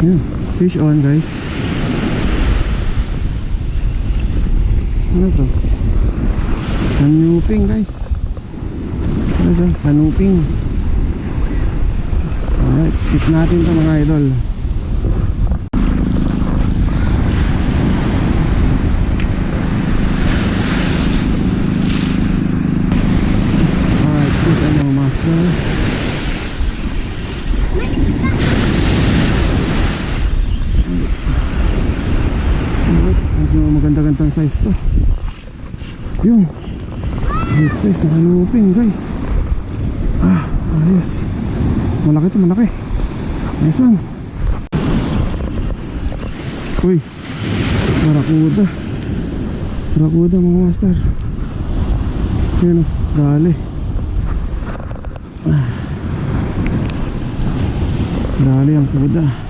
Fish on guys. Ano to? Kanuping guys. Ano sa? Kanuping. Alright, tip natin to mga idol. Alright, fish on mga master. Alright, medyo maganda-gandang size to. Yun. Big size na kanuping guys. Ah, ayos. Malaki to, malaki. Nice one. Uy. Barakuda. Barakuda mga master. Yun o, dali. Ah. Dali ang kuda.